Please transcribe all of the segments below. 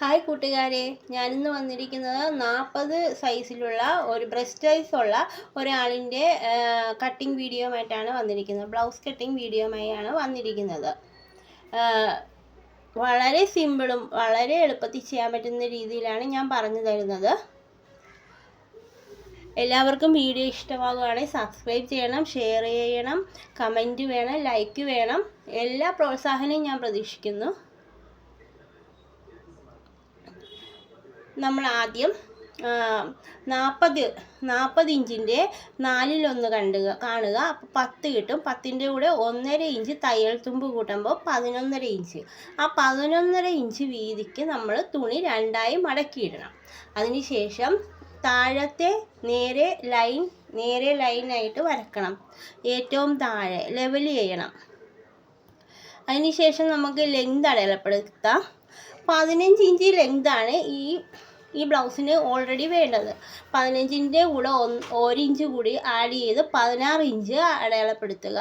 Hi കൂട്ടുകാരെ. ഞാനിന്ന് വന്നിരിക്കുന്നത് നാൽപ്പത് സൈസിലുള്ള ഒരു ബ്രസ്റ്റ് സൈസ് ഉള്ള ഒരാളിന്റെ കട്ടിംഗ് വീഡിയോയുമായിട്ടാണ് വന്നിരിക്കുന്നത്. ബ്ലൗസ് കട്ടിംഗ് വീഡിയോയുമായാണ് വന്നിരിക്കുന്നത്. വളരെ സിമ്പിളും വളരെ എളുപ്പത്തിൽ ചെയ്യാൻ പറ്റുന്ന രീതിയിലാണ് ഞാൻ പറഞ്ഞു തരുന്നത്. എല്ലാവർക്കും വീഡിയോ ഇഷ്ടമാകുകയാണെങ്കിൽ സബ്സ്ക്രൈബ് ചെയ്യണം ഷെയർ ചെയ്യണം കമന്റ് വേണം ലൈക്ക് വേണം. എല്ലാ പ്രോത്സാഹനവും ഞാൻ പ്രതീക്ഷിക്കുന്നു. നമ്മൾ ആദ്യം നാൽപ്പത് നാൽപ്പത് ഇഞ്ചിന്റെ നാലിലൊന്ന് കണ്ടുക കാണുക. അപ്പോൾ പത്ത് കിട്ടും. പത്തിന്റെ കൂടെ ഒന്നര ഇഞ്ച് തയ്യൽ തുമ്പ് കൂട്ടുമ്പോൾ പതിനൊന്നര ഇഞ്ച്. ആ പതിനൊന്നര ഇഞ്ച് വീതിക്ക് നമ്മൾ തുണി രണ്ടായി മടക്കിയിടണം. അതിനുശേഷം താഴത്തെ നേരെ ലൈൻ നേരെ ലൈനായിട്ട് വരക്കണം. ഏറ്റവും താഴെ ലെവൽ ചെയ്യണം. അതിനുശേഷം നമുക്ക് ലെങ്ത് അടയാളപ്പെടുത്താം. പതിനഞ്ച് ഇഞ്ച് ലെങ്താണ് ഈ ഈ ബ്ലൗസിന് ഓൾറെഡി വേണ്ടത്. പതിനഞ്ചിന്റെ കൂടെ ഒന്ന് ഒരിഞ്ച് കൂടി ആഡ് ചെയ്ത് പതിനാറ് ഇഞ്ച് അടയാളപ്പെടുത്തുക.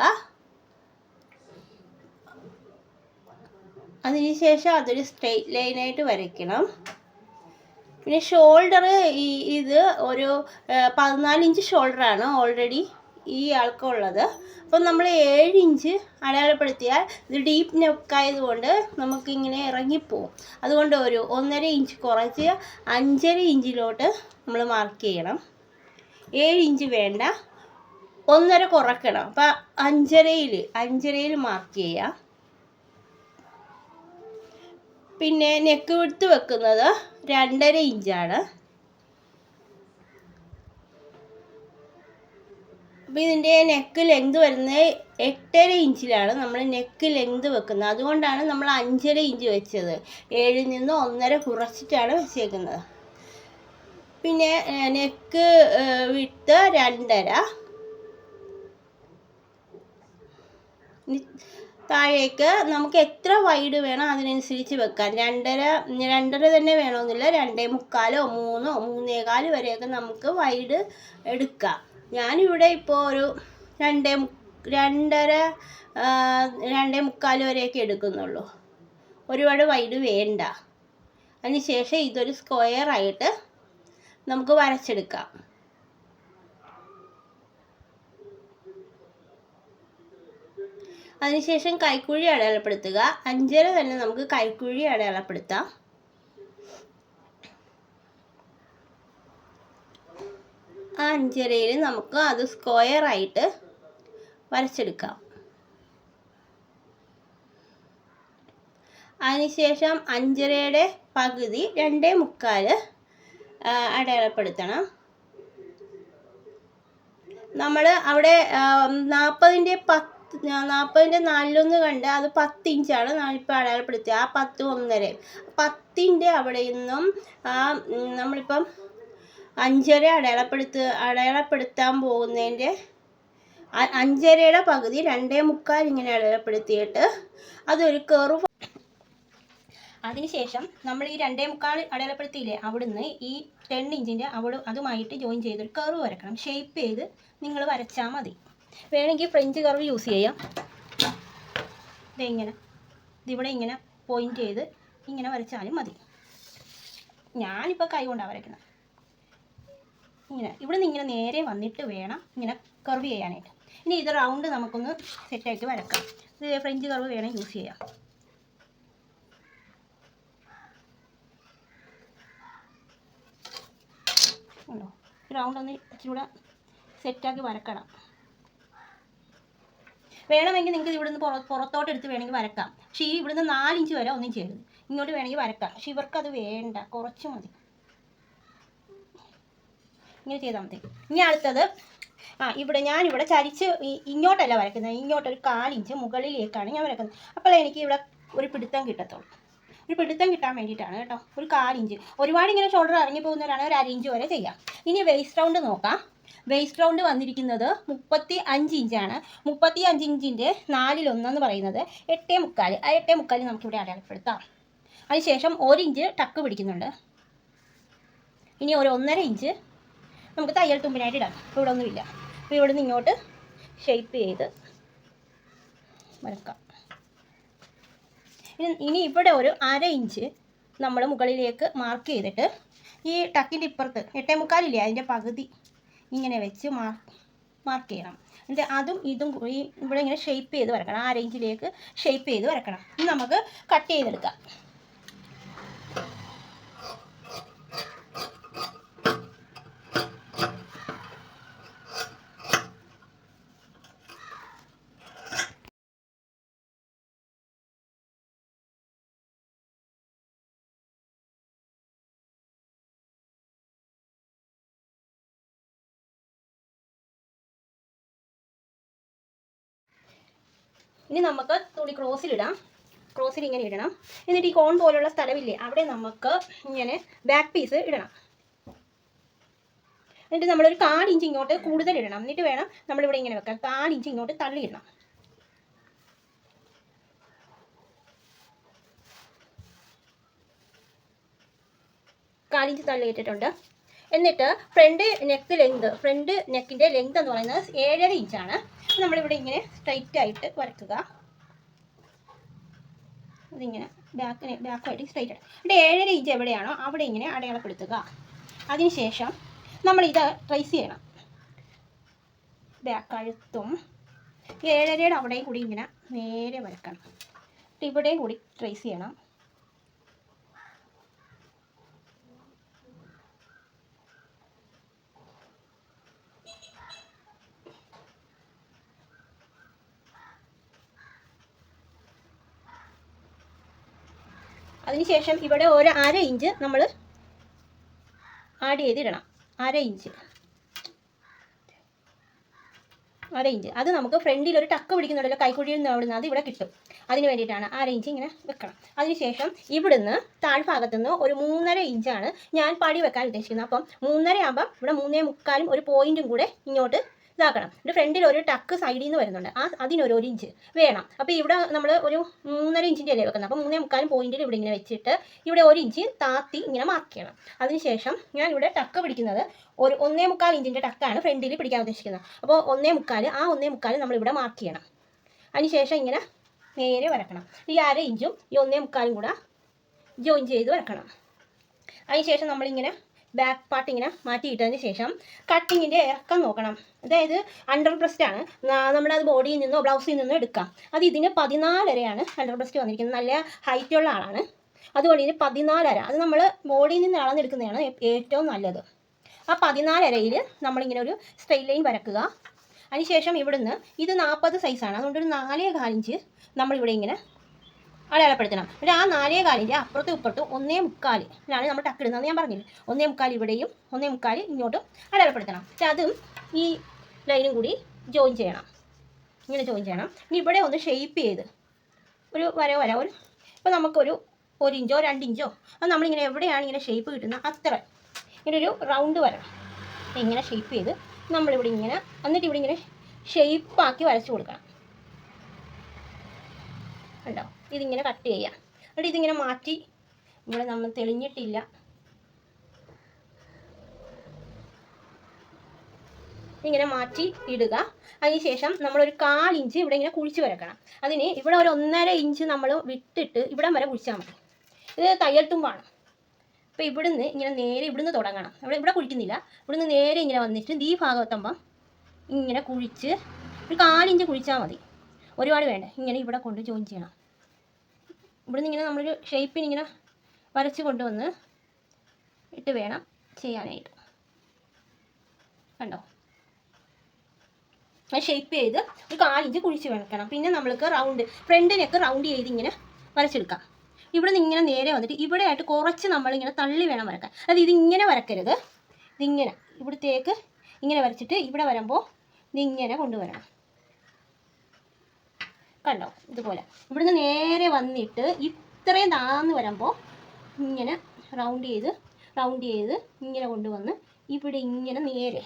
അതിനുശേഷം അതൊരു സ്ട്രെയിറ്റ് ലൈനായിട്ട് വരയ്ക്കണം. പിന്നെ ഷോൾഡർ ഈ ഇത് ഒരു പതിനാല് ഇഞ്ച് ഷോൾഡറാണ് ഓൾറെഡി ഈ ആൾക്കുള്ളത് അപ്പം നമ്മൾ ഏഴ് ഇഞ്ച് അടയാളപ്പെടുത്തിയാൽ ഇത് ഡീപ്പ് നെക്കായതുകൊണ്ട് നമുക്കിങ്ങനെ ഇറങ്ങിപ്പോവും. അതുകൊണ്ട് ഒരു ഒന്നര ഇഞ്ച് കുറച്ച് അഞ്ചര ഇഞ്ചിലോട്ട് നമ്മൾ മാർക്ക് ചെയ്യണം. ഏഴ് ഇഞ്ച് വേണ്ട. ഒന്നര കുറയ്ക്കണം അപ്പം അഞ്ചരയിൽ അഞ്ചരയിൽ മാർക്ക് ചെയ്യാം. പിന്നെ നെക്ക് വിടുത്ത് വെക്കുന്നത് രണ്ടര ഇഞ്ചാണ്. അപ്പോൾ ഇതിന്റെ നെക്ക് ലെങ്ത് വരുന്നത് എട്ടര ഇഞ്ചിലാണ്. നമ്മൾ നെക്ക് ലെങ്ത് വെക്കുന്നത്. അതുകൊണ്ടാണ് നമ്മൾ അഞ്ചര ഇഞ്ച് വെച്ചത്. ഏഴിൽ നിന്ന് ഒന്നര കുറച്ചിട്ടാണ് വെച്ചേക്കുന്നത്. പിന്നെ നെക്ക് വിട്ട് രണ്ടര. താഴേക്ക് നമുക്ക് എത്ര വൈഡ് വേണം അതിനനുസരിച്ച് വെക്കാം. രണ്ടര രണ്ടര തന്നെ വേണമെന്നില്ല രണ്ടേ മുക്കാലോ മൂന്നോ മൂന്നേകാൽ വരെയൊക്കെ നമുക്ക് വൈഡ് എടുക്കാം. ഞാനിവിടെ ഇപ്പോൾ ഒരു രണ്ടേ രണ്ടര രണ്ടേ മുക്കാൽ വരെയൊക്കെ എടുക്കുന്നുള്ളൂ. ഒരുപാട് വൈഡ് വേണ്ട. അതിനുശേഷം ഇതൊരു സ്ക്വയർ ആയിട്ട് നമുക്ക് വരച്ചെടുക്കാം. അതിനുശേഷം കൈക്കുഴി അടയാളപ്പെടുത്തുക. അഞ്ചര തന്നെ നമുക്ക് കൈക്കുഴി അടയാളപ്പെടുത്താം. ആ അഞ്ചരയിൽ നമുക്ക് അത് സ്ക്വയർ ആയിട്ട് വരച്ചെടുക്കാം. അതിനുശേഷം അഞ്ചരയുടെ പകുതി രണ്ടേ മുക്കാൽ അടയാളപ്പെടുത്തണം. നമ്മൾ അവിടെ നാൽപ്പതിന്റെ പത്ത് നാൽപ്പതിന്റെ നാലിലൊന്ന് കണ്ട് അത് പത്ത് ഇഞ്ചാണ് ഞാനിപ്പോൾ അടയാളപ്പെടുത്തിയത്. ആ പത്ത് ഒന്നര പത്തിന്റെ അവിടെ നിന്നും ആ നമ്മളിപ്പം അഞ്ചര അടയാളപ്പെടുത്ത അടയാളപ്പെടുത്താൻ പോകുന്നതിന്റെ അഞ്ചരയുടെ പകുതി രണ്ടേ മുക്കാൽ ഇങ്ങനെ അടയാളപ്പെടുത്തിയിട്ട് അതൊരു കർവ് അതിനുശേഷം നമ്മൾ ഈ രണ്ടേ മുക്കാൽ അടയാളപ്പെടുത്തിയില്ലേ അവിടുന്ന് ഈ ടെൻ ഇഞ്ചിന്റെ അവിടെ അതുമായിട്ട് ജോയിൻ ചെയ്തൊരു കർവ് വരക്കണം ഷേപ്പ് ചെയ്ത് നിങ്ങൾ വരച്ചാൽ മതി. വേണമെങ്കിൽ ഫ്രഞ്ച് കർവ് യൂസ് ചെയ്യാം. ദേ ഇങ്ങനെ. ഇതിവിടെ ഇങ്ങനെ പോയിന്റ് ചെയ്ത് ഇങ്ങനെ വരച്ചാലും മതി. ഞാനിപ്പോൾ കൈ കൊണ്ടാണ് വരയ്ക്കുന്നത്. ഇങ്ങനെ. ഇവിടെ നിന്ന് ഇങ്ങനെ നേരെ വന്നിട്ട് വേണം ഇങ്ങനെ കർവ് ചെയ്യാനായിട്ട്. ഇനി ഇത് റൗണ്ട് നമുക്കൊന്ന് സെറ്റാക്കി വരക്കാം. ഇത് ഫ്രഞ്ച് കർവ് വേണം യൂസ് ചെയ്യാം ഉണ്ടോ? റൗണ്ട് ഒന്ന് ഇച്ചിരി കൂടെ സെറ്റാക്കി വരക്കണം. വേണമെങ്കിൽ നിങ്ങൾക്ക് ഇവിടുന്ന് പുറ പുറത്തോട്ട് എടുത്ത് വേണമെങ്കിൽ വരക്കാം. പക്ഷേ ഈ ഇവിടുന്ന് നാലിഞ്ച് വരെ ഒന്നും ചെയ്യരുത് ഇങ്ങോട്ട് വേണമെങ്കിൽ വരക്കാം. പക്ഷേ ഇവർക്ക് അത് വേണ്ട. കുറച്ച് മതി. ഇങ്ങനെ ചെയ്താൽ മതി. ഇനി അടുത്തത് ആ ഇവിടെ ഞാനിവിടെ ചരിച്ച് ഇങ്ങോട്ടല്ല വരയ്ക്കുന്നത്. ഇങ്ങോട്ടൊരു കാലിഞ്ച് മുകളിലേക്കാണ് ഞാൻ വരയ്ക്കുന്നത്. അപ്പോൾ എനിക്ക് ഇവിടെ ഒരു പിടുത്തം കിട്ടത്തുള്ളൂ. ഒരു പിടുത്തം കിട്ടാൻ വേണ്ടിയിട്ടാണ് കേട്ടോ. ഒരു കാലിഞ്ച്. ഒരുപാട് ഇങ്ങനെ ഷോൾഡർ ഇറങ്ങി പോകുന്നവരാണ് ഒരു അരിഞ്ച് വരെ ചെയ്യാം. ഇനി വേസ്റ്റ് റൗണ്ട് നോക്കാം. വേസ്റ്റ് റൗണ്ട് വന്നിരിക്കുന്നത് മുപ്പത്തി അഞ്ച് ഇഞ്ചാണ് മുപ്പത്തി അഞ്ച് ഇഞ്ചിന്റെ നാലിലൊന്നെന്ന് പറയുന്നത് എട്ടേ മുക്കാൽ ആ എട്ടേ മുക്കാൽ നമുക്കിവിടെ അടയാളപ്പെടുത്താം. അതിനുശേഷം ഒരു ഇഞ്ച് ടക്ക് പിടിക്കുന്നുണ്ട്. ഇനി ഒരു ഒന്നര ഇഞ്ച് നമുക്ക് തയ്യൽ തുമ്പിനായിട്ട് ഇടാം. ഇപ്പോൾ ഇവിടെ ഒന്നുമില്ല. അപ്പോൾ ഇവിടെ നിന്ന് ഇങ്ങോട്ട് ഷേപ്പ് ചെയ്ത് വരക്കാം. ഇനി ഇനി ഇവിടെ ഒരു അര ഇഞ്ച് നമ്മൾ മുകളിലേക്ക് മാർക്ക് ചെയ്തിട്ട് ഈ ടക്കിന്റെ ഇപ്പുറത്ത് എട്ടേ മുക്കാലില്ലേ അതിന്റെ പകുതി ഇങ്ങനെ വെച്ച് മാർക്ക് മാർക്ക് ചെയ്യണം. എന്നിട്ട് അതും ഇതും കൂടി ഇവിടെ ഇങ്ങനെ ഷേപ്പ് ചെയ്ത് വരക്കണം. ആ റേഞ്ചിലേക്ക് ഷേപ്പ് ചെയ്ത് വരക്കണം. നമുക്ക് കട്ട് ചെയ്തെടുക്കാം. ഇനി നമുക്ക് തുണി ക്രോസിലിടാം ക്രോസിൽ ഇങ്ങനെ ഇടണം. എന്നിട്ട് ഈ കോൺ പോലുള്ള സ്ഥലമില്ലേ അവിടെ നമുക്ക് ഇങ്ങനെ ബാക്ക് പീസ് ഇടണം. എന്നിട്ട് നമ്മളൊരു കാൽ ഇഞ്ച് ഇങ്ങോട്ട് കൂടുതൽ ഇടണം. എന്നിട്ട് വേണം നമ്മളിവിടെ ഇങ്ങനെ വെക്കാം. കാൽ ഇഞ്ച് ഇങ്ങോട്ട് തള്ളിയിടണം കാലിഞ്ച് തള്ളി ഇട്ടിട്ടുണ്ട്. എന്നിട്ട് ഫ്രണ്ട് നെക്ക് ലെങ്ത് ഫ്രണ്ട് നെക്കിന്റെ ലെങ്ത് എന്ന് പറയുന്നത് ഏഴര ഇഞ്ചാണ്. നമ്മളിവിടെ ഇങ്ങനെ സ്ട്രൈറ്റ് ആയിട്ട് വരക്കുക. അതിങ്ങനെ ബാക്കിന് ബാക്കുമായിട്ട് സ്ട്രൈറ്റ് ആയിട്ട് ഇവിടെ ഏഴര ഇഞ്ച് എവിടെയാണോ അവിടെ ഇങ്ങനെ അടയാളപ്പെടുത്തുക. അതിനുശേഷം നമ്മൾ ഇത് ട്രേസ് ചെയ്യണം ബാക്ക് കഴുത്തും ഏഴരയുടെ അവിടെയും കൂടി ഇങ്ങനെ നേരെ വരക്കണം. ഇവിടെയും കൂടി ട്രേസ് ചെയ്യണം. അതിനുശേഷം ഇവിടെ ഒരു അര ഇഞ്ച് നമ്മൾ ആഡ് ചെയ്തിടണം. അര ഇഞ്ച്. അര ഇഞ്ച്. അത് നമുക്ക് ഫ്രണ്ടിൽ ഒരു ടക്ക് പിടിക്കുന്നുണ്ടല്ലോ കൈക്കുഴിയിൽ നിന്ന് അവിടുന്ന് അത് ഇവിടെ കിട്ടും. അതിന് വേണ്ടിയിട്ടാണ് അര ഇഞ്ച് ഇങ്ങനെ വെക്കണം. അതിനുശേഷം ഇവിടുന്ന് താഴ്ഭാഗത്തു നിന്ന് ഒരു മൂന്നര ഇഞ്ചാണ് ഞാൻ പടി വെക്കാൻ ഉദ്ദേശിക്കുന്നത്. അപ്പം മൂന്നര ആകുമ്പം ഇവിടെ മൂന്നേ മുക്കാലും ഒരു പോയിന്റും കൂടെ ഇങ്ങോട്ട് ഇതാക്കണം. ഒരു ഫ്രണ്ടിൽ ഒരു ടക്ക് സൈഡിൽ നിന്ന് വരുന്നുണ്ട്. ആ അതിനൊരു ഒരു ഇഞ്ച് വേണം. അപ്പോൾ ഇവിടെ നമ്മൾ ഒരു മൂന്നര ഇഞ്ചിന്റെ അല്ലേ വെക്കുന്നത്? അപ്പോൾ മൂന്നേ മുക്കാലും പോയിന്റിൽ ഇവിടെ ഇങ്ങനെ വെച്ചിട്ട് ഇവിടെ ഒരു ഇഞ്ച് താത്തി ഇങ്ങനെ മാർക്ക് ചെയ്യണം. അതിനുശേഷം ഞാൻ ഇവിടെ ടക്ക് പിടിക്കുന്നത് ഒരു ഒന്നേ മുക്കാൽ ഇഞ്ചിന്റെ ടക്കാണ് ഫ്രണ്ടിൽ പിടിക്കാൻ ഉദ്ദേശിക്കുന്നത്. അപ്പോൾ ഒന്നേ മുക്കാൽ ആ ഒന്നേ മുക്കാൽ നമ്മൾ ഇവിടെ മാർക്ക് ചെയ്യണം. അതിനുശേഷം ഇങ്ങനെ നേരെ വരക്കണം. ഈ അര ഇഞ്ചും ഈ ഒന്നേ മുക്കാലും കൂടെ ജോയിൻ ചെയ്ത് വരക്കണം. അതിനുശേഷം നമ്മളിങ്ങനെ ബാക്ക് പാർട്ട് ഇങ്ങനെ മാറ്റിയിട്ടതിന് ശേഷം കട്ടിങ്ങിന്റെ ഇറക്കം നോക്കണം. അതായത് അണ്ടർ ബ്രസ്റ്റ് ആണ് നമ്മുടെ അത് ബോഡിയിൽ നിന്നോ ബ്ലൗസിൽ നിന്നോ എടുക്കാം. അത് ഇതിന് പതിനാലരയാണ് അണ്ടർ ബ്രസ്റ്റ് വന്നിരിക്കുന്നത്. നല്ല ഹൈറ്റുള്ള ആളാണ്. അതുകൊണ്ട് ഇതിന് പതിനാലര. അത് നമ്മൾ ബോഡിയിൽ നിന്ന് അളന്നെടുക്കുന്നതാണ് ഏറ്റവും നല്ലത്. ആ പതിനാലരയിൽ നമ്മളിങ്ങനെ ഒരു സ്ട്രെയിറ്റ് ലൈൻ വരക്കുക. അതിനുശേഷം ഇവിടുന്ന് ഇത് നാൽപ്പത് സൈസാണ് അതുകൊണ്ട് ഒരു നാലേ കാലിഞ്ച് നമ്മളിവിടെ ഇങ്ങനെ അടയാളപ്പെടുത്തണം. പിന്നെ ആ നാലേ കാലിന്റെ അപ്പുറത്തും ഇപ്പുറത്തും ഒന്നേ മുക്കാലിലാണ് നമ്മൾ ടക്കിടുന്നത് ഞാൻ പറഞ്ഞില്ലേ? ഒന്നേ മുക്കാൽ ഇവിടെയും ഒന്നേ മുക്കാൽ ഇങ്ങോട്ടും അടയാളപ്പെടുത്തണം. പക്ഷെ അതും ഈ ലൈനും കൂടി ജോയിൻ ചെയ്യണം. ഇങ്ങനെ ജോയിൻ ചെയ്യണം. ഇനി ഇവിടെ ഒന്ന് ഷെയ്പ്പ് ചെയ്ത്. ഒരു വര വര ഒരു ഇപ്പോൾ നമുക്കൊരു ഒരു ഇഞ്ചോ രണ്ട് ഇഞ്ചോ അത് നമ്മളിങ്ങനെ എവിടെയാണ് ഇങ്ങനെ ഷേപ്പ് കിട്ടുന്നത്? അത്ര. ഇങ്ങനെ ഒരു റൗണ്ട് വരണം ഇങ്ങനെ ഷേപ്പ് ചെയ്ത് നമ്മളിവിടെ ഇങ്ങനെ എന്നിട്ട് ഇവിടെ ഇങ്ങനെ ഷേപ്പാക്കി വരച്ചു കൊടുക്കണം. കണ്ടോ? ഇതിങ്ങനെ കട്ട് ചെയ്യാം. എന്നിട്ട് ഇതിങ്ങനെ മാറ്റി. ഇവിടെ നമ്മൾ തെളിഞ്ഞിട്ടില്ല. ഇങ്ങനെ മാറ്റി ഇടുക. അതിനുശേഷം നമ്മളൊരു കാലിഞ്ച് ഇവിടെ ഇങ്ങനെ കുഴിച്ച് വരക്കണം. അതിന് ഇവിടെ ഒരു ഒന്നര ഇഞ്ച് നമ്മൾ വിട്ടിട്ട് ഇവിടം വരെ കുഴിച്ചാൽ മതി. ഇത് തയ്യൽ തുമ്പാണ്. അപ്പോൾ ഇവിടുന്ന് ഇങ്ങനെ നേരെ ഇവിടുന്ന് തുടങ്ങണം. ഇവിടെ ഇവിടെ കുഴിക്കുന്നില്ല. ഇവിടുന്ന് നേരെ ഇങ്ങനെ വന്നിട്ട് ഈ ഭാഗത്തെത്തുമ്പം ഇങ്ങനെ കുഴിച്ച് ഒരു കാലിഞ്ച് കുഴിച്ചാൽ മതി. ഒരുപാട് വേണ്ട. ഇങ്ങനെ ഇവിടെ കൊണ്ട് ജോയിൻ ചെയ്യണം. ഇവിടുന്ന് ഇങ്ങനെ നമ്മളൊരു ഷേപ്പിനിങ്ങനെ വരച്ച് കൊണ്ടുവന്ന് ഇട്ട് വേണം ചെയ്യാനായിട്ട്. കണ്ടോ? ഷേപ്പ് ചെയ്ത് ഒരു കാലിഞ്ച് കുഴിച്ച് വെക്കണം. പിന്നെ നമ്മൾക്ക് റൗണ്ട് ഫ്രണ്ടിനൊക്കെ റൗണ്ട് ചെയ്ത് ഇങ്ങനെ വരച്ചെടുക്കാം. ഇവിടെ നിന്ന് ഇങ്ങനെ നേരെ വന്നിട്ട് ഇവിടെ ആയിട്ട് കുറച്ച് നമ്മളിങ്ങനെ തള്ളി വേണം വരക്കാൻ. ഇത് ഇതിങ്ങനെ വരക്കരുത്. ഇതിങ്ങനെ ഇവിടത്തേക്ക് ഇങ്ങനെ വരച്ചിട്ട് ഇവിടെ വരുമ്പോൾ ഇതിങ്ങനെ കൊണ്ടുവരണം. കണ്ടോ? ഇതുപോലെ. ഇവിടുന്ന് നേരെ വന്നിട്ട് ഇത്രയും താന്ന് വരുമ്പോൾ ഇങ്ങനെ റൗണ്ട് ചെയ്ത് റൗണ്ട് ചെയ്ത് ഇങ്ങനെ കൊണ്ടുവന്ന് ഇവിടെ ഇങ്ങനെ നേരെ.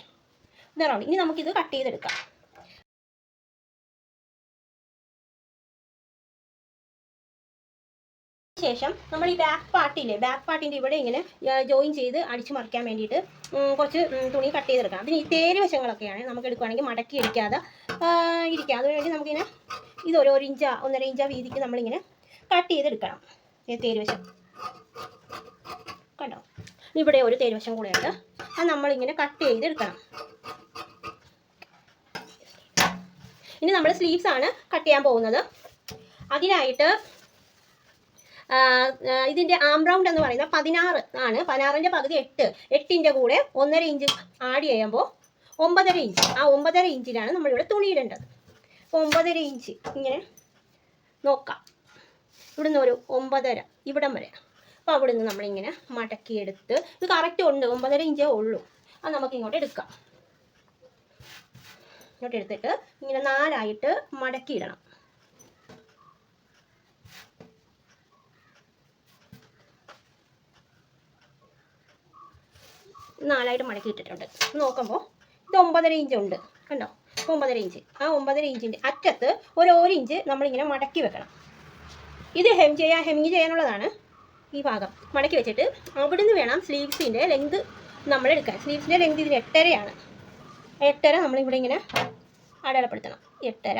ഇത് റൗണ്ട് ഇനി നമുക്കിത് കട്ട് ചെയ്തെടുക്കാം. ശേഷം നമ്മൾ ഈ ബാക്ക് പാർട്ടില്ലേ ബാക്ക് പാർട്ടിന്റെ ഇവിടെ ഇങ്ങനെ ജോയിൻ ചെയ്ത് അടിച്ചു മറിക്കാൻ വേണ്ടിയിട്ട് കുറച്ച് തുണി കട്ട് ചെയ്തെടുക്കാം. അതിന് ഈ തേര് വശങ്ങളൊക്കെയാണ് നമുക്ക് എടുക്കുകയാണെങ്കിൽ മടക്കി അടിക്കാതെ ഇരിക്കാം. അതിനുവേണ്ടി നമുക്കിങ്ങനെ ഇത് ഒരു ഒരു ഇഞ്ചാ ഒന്നര ഇഞ്ച വീതിക്ക് നമ്മളിങ്ങനെ കട്ട് ചെയ്തെടുക്കണം. തേരുവശം. കണ്ടോ? ഇവിടെ ഒരു തേരുവശം കൂടെ ഉണ്ട് അത് നമ്മളിങ്ങനെ കട്ട് ചെയ്തെടുക്കണം. ഇനി നമ്മൾ സ്ലീവ്സ് ആണ് കട്ട് ചെയ്യാൻ പോകുന്നത്. അതിനായിട്ട് ഇതിന്റെ ആം റൗണ്ട് എന്ന് പറയുന്നത് പതിനാറ് ആണ്. പതിനാറിന്റെ പകുതി എട്ട് എട്ടിന്റെ കൂടെ ഒന്നര ഇഞ്ച് ആഡ് ചെയ്യുമ്പോൾ ഒമ്പതര ഇഞ്ച്. ആ ഒമ്പതര ഇഞ്ചിലാണ് നമ്മളിവിടെ തുണിയിടേണ്ടത് ഒമ്പതര ഇഞ്ച്. ഇങ്ങനെ നോക്കാം. ഇവിടുന്ന് ഒരു ഒമ്പതര. ഇവിടം വരെ. അപ്പോൾ അവിടെ നിന്ന് നമ്മളിങ്ങനെ മടക്കിയെടുത്ത് ഇത് കറക്റ്റ് ഉണ്ട്. ഒമ്പതര ഇഞ്ചേ ഉള്ളൂ. അത് നമുക്ക് ഇങ്ങോട്ട് എടുക്കാം. ഇങ്ങോട്ട് എടുത്തിട്ട് ഇങ്ങനെ നാലായിട്ട് മടക്കിയിടണം. നാലായിട്ട് മടക്കി ഇട്ടിട്ടുണ്ട് നോക്കുമ്പോൾ ഇത് ഒമ്പതര ഇഞ്ച് ഉണ്ട്. കണ്ടോ? ഒമ്പതര ഇഞ്ച് ആ ഒമ്പതര ഇഞ്ചിന്റെ അറ്റത്ത് ഒരു ഒരു ഇഞ്ച് നമ്മളിങ്ങനെ മടക്കി വെക്കണം. ഇത് ഹെം ചെയ്യാൻ ഹെമ്മിങ് ചെയ്യാനുള്ളതാണ് ഈ ഭാഗം. മടക്കി വെച്ചിട്ട് അവിടുന്ന് വേണം സ്ലീവ്സിന്റെ ലെങ്ത് നമ്മൾ എടുക്കാൻ. സ്ലീവ്സിന്റെ ലെങ്ത് ഇതിന് എട്ടരയാണ്. എട്ടര നമ്മളിവിടെ ഇങ്ങനെ അടയാളപ്പെടുത്തണം. എട്ടര.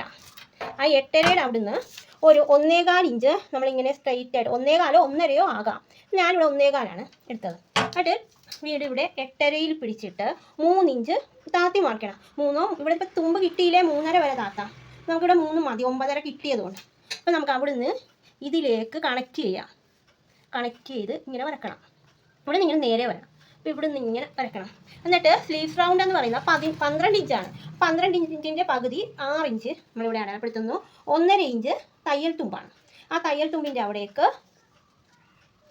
ആ എട്ടരയുടെ അവിടുന്ന് ഒരു ഒന്നേകാൽ ഇഞ്ച് നമ്മളിങ്ങനെ സ്ട്രൈറ്റ് ആയിട്ട് ഒന്നേകാലോ ഒന്നരയോ ആകാം. ഞാനിവിടെ ഒന്നേകാലാണ് എടുത്തത്. എന്നിട്ട് വീട് ഇവിടെ എട്ടരയിൽ പിടിച്ചിട്ട് മൂന്നിഞ്ച് താത്തി മാർക്കണം മൂന്നോ ഇവിടെ ഇപ്പോൾ തുമ്പ് കിട്ടിയില്ലേ മൂന്നര വരെ താത്ത. നമുക്കിവിടെ മൂന്ന് മതി ഒമ്പതര കിട്ടിയതുകൊണ്ട്. അപ്പോൾ നമുക്ക് അവിടുന്ന് ഇതിലേക്ക് കണക്ട് ചെയ്യാം. കണക്ട് ചെയ്ത് ഇങ്ങനെ വരക്കണം. ഇവിടെ നിന്ന് ഇങ്ങനെ നേരെ വരണം. അപ്പോൾ ഇവിടെ നിന്ന് ഇങ്ങനെ വരക്കണം. എന്നിട്ട് സ്ലീവ്സ് റൗണ്ട് എന്ന് പറയുന്നത് പതി പന്ത്രണ്ട് ഇഞ്ചാണ് പന്ത്രണ്ട് ഇഞ്ചിന്റെ പകുതി ആറ് ഇഞ്ച് നമ്മളിവിടെ അടയാളപ്പെടുത്തുന്നു. ഒന്നര ഇഞ്ച് തയ്യൽ തുമ്പാണ്. ആ തയ്യൽ തുമ്പിന്റെ അവിടേക്ക്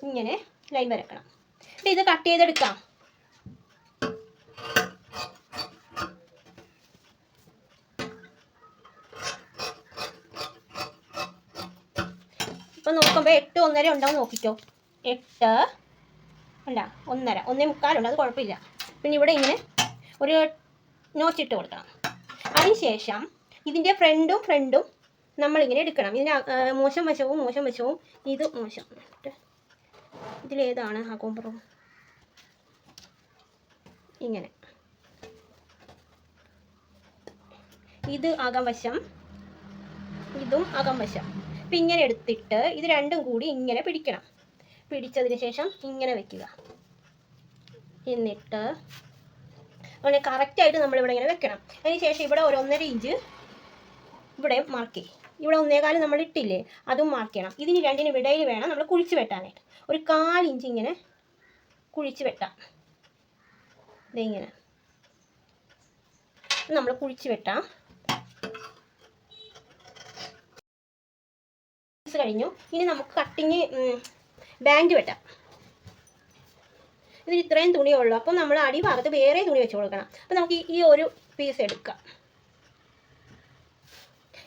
ഇങ്ങനെ ലൈൻ വരക്കണം. അപ്പം ഇത് കട്ട് ചെയ്തെടുക്കാം ഇപ്പം നോക്കുമ്പോൾ എട്ട് ഒന്നര ഉണ്ടോ നോക്കിക്കോ. എട്ട് അല്ല ഒന്നര. ഒന്നേ മുക്കാലുണ്ട് അത് കുഴപ്പമില്ല. പിന്നെ ഇവിടെ ഇങ്ങനെ ഒരു നോച്ചിട്ട് കൊടുക്കണം. അതിനുശേഷം ഇതിന്റെ ഫ്രണ്ടും ഫ്രണ്ടും നമ്മളിങ്ങനെ എടുക്കണം. ഇതിന് മോശം വശവും മോശം വശവും ഇത് മോശം. ഇതിലേതാണ് ആ കോമ്പറും ഇങ്ങനെ. ഇത് അകംവശം ഇതും അകംവശം അപ്പം ഇങ്ങനെ എടുത്തിട്ട് ഇത് രണ്ടും കൂടി ഇങ്ങനെ പിടിക്കണം. പിടിച്ചതിന് ശേഷം ഇങ്ങനെ വെക്കുക. എന്നിട്ട് അങ്ങനെ കറക്റ്റായിട്ട് നമ്മളിവിടെ ഇങ്ങനെ വെക്കണം. അതിന് ശേഷം ഇവിടെ ഒരു ഒന്നര ഇഞ്ച് ഇവിടെ മാർക്ക് ചെയ്യും. ഇവിടെ ഒന്നേകാൽ നമ്മൾ ഇട്ടില്ലേ അതും മാർക്ക് ചെയ്യണം. ഇതിന് രണ്ടിനും ഇടയിൽ വേണം നമ്മൾ കുഴിച്ച് വെട്ടാനായിട്ട്. ഒരു കാലിഞ്ച് ഇങ്ങനെ കുഴിച്ച് വെട്ടാം. ദേ ഇങ്ങനെ. നമ്മൾ കുഴിച്ച് വെട്ടാം. കഴിഞ്ഞു. ഇനി നമുക്ക് കട്ടിങ് ബാൻഡ് വെട്ടാം. ഇതിന് ഇത്രയും തുണിയേ ഉള്ളൂ. അപ്പം നമ്മൾ അടിഭാഗത്ത് വേറെ തുണി വെച്ച് കൊടുക്കണം. അപ്പം നമുക്ക് ഈ- ഒരു പീസ് എടുക്കാം.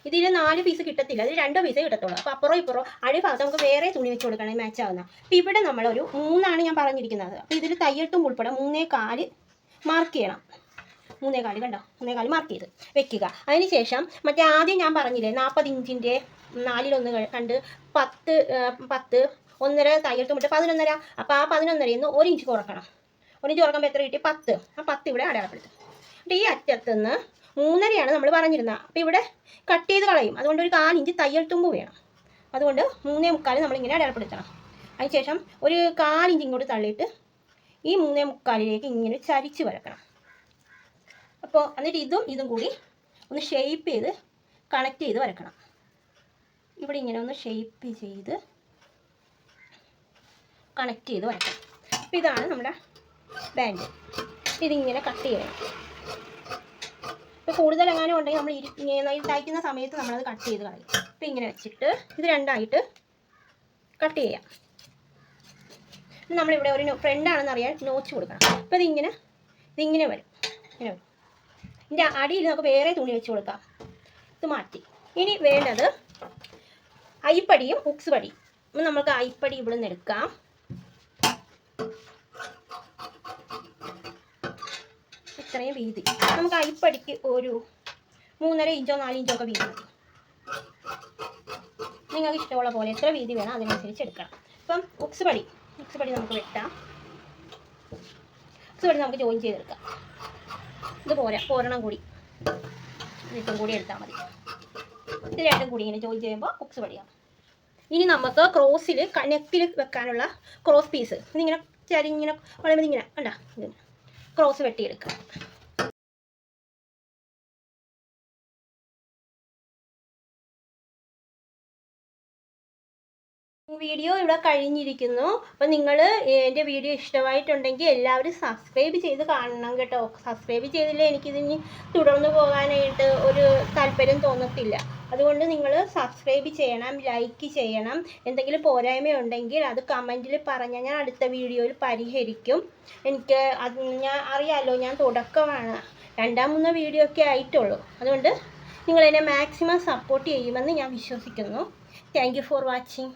ഇതിൽ നാല് പീസ് കിട്ടത്തില്ല. അതിൽ രണ്ടോ പീസേ കിട്ടത്തുള്ളൂ. അപ്പോൾ അപ്പുറം ഇപ്പുറം അടിഭാഗത്ത് നമുക്ക് വേറെ തുണി വെച്ച് കൊടുക്കണം മാച്ച് ആവുന്ന. അപ്പോൾ ഇവിടെ നമ്മളൊരു മൂന്നാണ് ഞാൻ പറഞ്ഞിരിക്കുന്നത്. അപ്പോൾ ഇതിൽ തയ്യൽത്തും ഉൾപ്പെടെ മൂന്നേ കാൽ മാർക്ക് ചെയ്യണം. മൂന്നേ കണ്ടോ? മൂന്നേ മാർക്ക് ചെയ്ത് വെക്കുക. അതിനുശേഷം മറ്റേ ആദ്യം ഞാൻ പറഞ്ഞില്ലേ നാൽപ്പത് ഇഞ്ചിന്റെ നാലിലൊന്ന് കണ്ട് പത്ത് പത്ത് ഒന്നര തയ്യെടുത്ത് വിട്ട് പതിനൊന്നര. അപ്പോൾ ആ പതിനൊന്നരയിൽ നിന്ന് ഒരു ഇഞ്ച് കുറക്കണം. ഒരു ഇഞ്ച് കുറക്കുമ്പോൾ എത്ര കിട്ടി? പത്ത്. ആ പത്ത് ഇവിടെ അടയാളപ്പെടുത്തും. എന്നിട്ട് ഈ അറ്റത്തുനിന്ന് മൂന്നരയാണ് നമ്മൾ പറഞ്ഞിരുന്നത്. അപ്പോൾ ഇവിടെ കട്ട് ചെയ്ത് കളയും. അതുകൊണ്ട് ഒരു കാലിഞ്ച് തയ്യൽ തുമ്പ് വേണം. അതുകൊണ്ട് മൂന്നേ മുക്കാൽ നമ്മളിങ്ങനെ അടയാളപ്പെടുത്തണം. അതിനുശേഷം ഒരു കാലിഞ്ച് ഇങ്ങോട്ട് തള്ളിയിട്ട് ഈ മൂന്നേ മുക്കാലിലേക്ക് ഇങ്ങനെ ചരിച്ച് വരക്കണം. അപ്പോൾ എന്നിട്ട് ഇതും ഇതും കൂടി ഒന്ന് ഷെയ്പ്പ് ചെയ്ത് കണക്ട് ചെയ്ത് വരക്കണം. ഇവിടെ ഇങ്ങനെ ഒന്ന് ഷെയ്പ്പ് ചെയ്ത് കണക്ട് ചെയ്ത് വരക്കണം. അപ്പം ഇതാണ് നമ്മുടെ ബാൻഡ് ഇതിങ്ങനെ കട്ട് ചെയ്യണം. ഇപ്പോൾ കൂടുതൽ എങ്ങാനും ഉണ്ടെങ്കിൽ നമ്മൾ ഇങ്ങനെ തയ്ക്കുന്ന സമയത്ത് നമ്മളത് കട്ട് ചെയ്ത് കളയും. അപ്പം ഇങ്ങനെ വെച്ചിട്ട് ഇത് രണ്ടായിട്ട് കട്ട് ചെയ്യാം. നമ്മളിവിടെ ഒരു ഫ്രണ്ടാണെന്ന് അറിയാൻ നോച്ച് കൊടുക്കണം. അപ്പോൾ ഇതിങ്ങനെ ഇതിങ്ങനെ വരും. ഇങ്ങനെ വരും. ഇതിന്റെ അടിയിൽ നമുക്ക് വേറെ തുണി വെച്ച് കൊടുക്കാം. ഇത് മാറ്റി. ഇനി വേണ്ടത് അരിപ്പടിയും ഉക്സ് അപ്പം നമുക്ക് അരിപ്പടി ഇവിടെ നിന്ന് എടുക്കാം. ഇത്രയും വീതി. നമുക്ക് അരിപ്പടിക്ക് ഒരു മൂന്നര ഇഞ്ചോ നാല് ഇഞ്ചോ ഒക്കെ വീതി. മതി നിങ്ങൾക്ക് ഇഷ്ടമുള്ള പോലെ എത്ര വീതി വേണം അതിനനുസരിച്ച് എടുക്കണം. ഇപ്പം ഉക്സ് പടി. ഉക്സ് പടി നമുക്ക് വെട്ടാം. ഉക്സ് പടി നമുക്ക് ജോയിൻ ചെയ്തെടുക്കാം. ഇത് പോരാ പോരണം കൂടി. ഇതും കൂടി എടുത്താൽ മതി. ഇത് കൂടി ഇങ്ങനെ ജോയിൻ ചെയ്യുമ്പോൾ കുക്സ് പഠിക്കാം ഇനി നമുക്ക് ക്രോസിൽ നെക്കിൽ വെക്കാനുള്ള ക്രോസ് പീസ് ഇതിങ്ങനെ ചരിഞ്ഞിങ്ങനെ വളയുമ്പോൾ ഇങ്ങനെ കണ്ട? ഇങ്ങനെ ക്രോസ് വെട്ടിയെടുക്കുക വീഡിയോ ഇവിടെ കഴിഞ്ഞിരിക്കുന്നു. അപ്പം നിങ്ങൾ എന്റെ വീഡിയോ ഇഷ്ടമായിട്ടുണ്ടെങ്കിൽ എല്ലാവരും സബ്സ്ക്രൈബ് ചെയ്ത് കാണണം കേട്ടോ. സബ്സ്ക്രൈബ് ചെയ്തില്ലേ എനിക്കിതിന് തുടർന്ന് പോകാനായിട്ട് ഒരു താല്പര്യം തോന്നത്തില്ല. അതുകൊണ്ട് നിങ്ങൾ സബ്സ്ക്രൈബ് ചെയ്യണം ലൈക്ക് ചെയ്യണം. എന്തെങ്കിലും പോരായ്മ ഉണ്ടെങ്കിൽ അത് കമന്റിൽ പറഞ്ഞാൽ ഞാൻ അടുത്ത വീഡിയോയിൽ പരിഹരിക്കും. എനിക്ക് അത് ഞാൻ അറിയാമല്ലോ ഞാൻ തുടക്കമാണ്. രണ്ടാം മൂന്നോ വീഡിയോ ഒക്കെ ആയിട്ടുള്ളൂ. അതുകൊണ്ട് നിങ്ങളെന്നെ മാക്സിമം സപ്പോർട്ട് ചെയ്യുമെന്ന് ഞാൻ വിശ്വസിക്കുന്നു. Thank you for watching